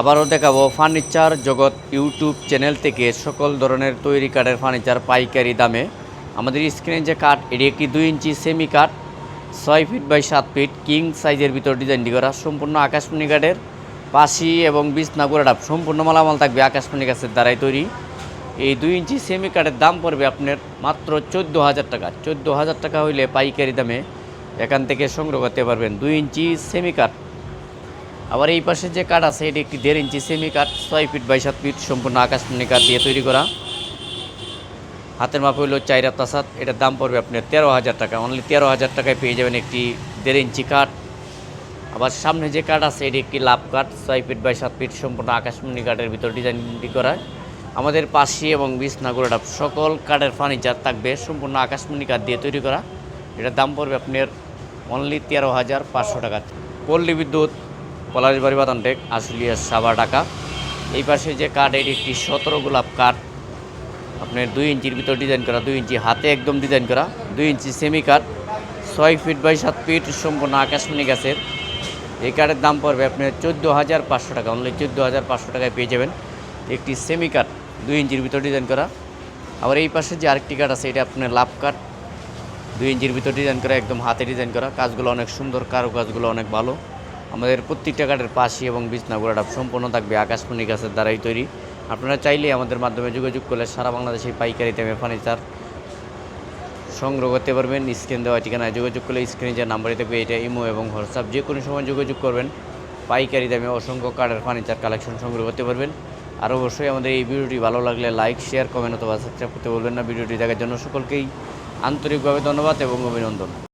আবারও দেখাবো ফার্নিচার জগৎ ইউটিউব চ্যানেল থেকে সকল ধরনের তৈরি কাঠের ফার্নিচার পাইকারি দামে। আমাদের স্ক্রিনে যে কাঠ, এটি একটি দুই ইঞ্চি সেমি কাঠ, ছয় ফিট বাই সাত ফিট কিং সাইজের ভিতর ডিজাইনটি করা সম্পূর্ণ আকাশমণি কাঠের পাশি এবং বিছনা গোড়াটা সম্পূর্ণ মালামাল থাকবে আকাশমণি গাছের দ্বারাই তৈরি। এই দুই ইঞ্চি সেমি কাঠের দাম পড়বে আপনার মাত্র চোদ্দ হাজার টাকা। চোদ্দ হাজার টাকা হইলে পাইকারি দামে এখান থেকে সংগ্রহ করতে পারবেন দুই ইঞ্চি সেমি কাঠ। আবার এই পাশে যে কাঠ আছে, এটি একটি দেড় ইঞ্চি সেমি কাঠ, ছয় ফিট বাই সাত ফিট সম্পূর্ণ আকাশমণি কাঠ দিয়ে তৈরি করা। হাতের মাপ হইল চাইরা তাসাত এটার দাম পড়বে আপনার তেরো হাজার টাকা। অনলি তেরো হাজার টাকায় পেয়ে যাবেন একটি দেড় ইঞ্চি কাঠ। আবার সামনে যে কাঠ আছে, এটি একটি লাভ কাঠ, ছয় ফিট বাই সাত ফিট সম্পূর্ণ আকাশমণি কাঠের ভিতর ডিজাইনটি করা। আমাদের পাশি এবং বিছনাগুড়াটা সকল কাঠের ফার্নিচার থাকবে, সম্পূর্ণ আকাশমণি কাঠ দিয়ে তৈরি করা। এটার দাম পড়বে আপনার অনলি তেরো হাজার পাঁচশো টাকা। পল্লী বিদ্যুৎ। পলাশবাড়ি বাদানটেক আশুলিয়া সাবা টাকা এই পাশে যে কাঠ এটি একটি সতেরো গোলাপ কাঠ আপনার দুই ইঞ্চির ভিতর ডিজাইন করা, দুই ইঞ্চি হাতে একদম ডিজাইন করা, দুই ইঞ্চি সেমি কাঠ ছয় ফিট বাই সাত ফিট সম্পূর্ণ আকাশমণি গাছের। এই কাঠের দাম পড়বে আপনার চোদ্দ হাজার পাঁচশো টাকা। অনলি চোদ্দ হাজার পাঁচশো টাকায় পেয়ে যাবেন একটি সেমি কাঠ দুই ইঞ্চির ভিতর ডিজাইন করা। আবার এই পাশে যে আরেকটি কাঠ আছে, এটা আপনার লাভ কাঠ দুই ইঞ্চির ভিতর ডিজাইন করা, একদম হাতে ডিজাইন করা। কাজগুলো অনেক সুন্দর কারও কাজগুলো অনেক ভালো। আমাদের প্রত্যেকটা কাঠের পাশি এবং বিছনাগুড়াটা সম্পূর্ণ থাকবে আকাশমণি গাছের দ্বারাই তৈরি। আপনারা চাইলে আমাদের মাধ্যমে যোগাযোগ করলে সারা বাংলাদেশে পাইকারি দামে ফার্নিচার সংগ্রহ করতে পারবেন। স্ক্রিন দেওয়া ঠিকানায় যোগাযোগ করলে স্ক্রিনে যে নাম্বারই থাকবে, এটা ইমো এবং হোয়াটসঅ্যাপ। যে কোনো সময় যোগাযোগ করবেন পাইকারি দামে অসংখ্য কাঠের ফার্নিচার কালেকশন সংগ্রহ করতে পারবেন। আর অবশ্যই আমাদের এই ভিডিওটি ভালো লাগলে লাইক শেয়ার কমেন্ট অথবা সাবস্ক্রাইব করতে বলবেন না। ভিডিওটি দেখার জন্য সকলকেই আন্তরিকভাবে ধন্যবাদ এবং অভিনন্দন।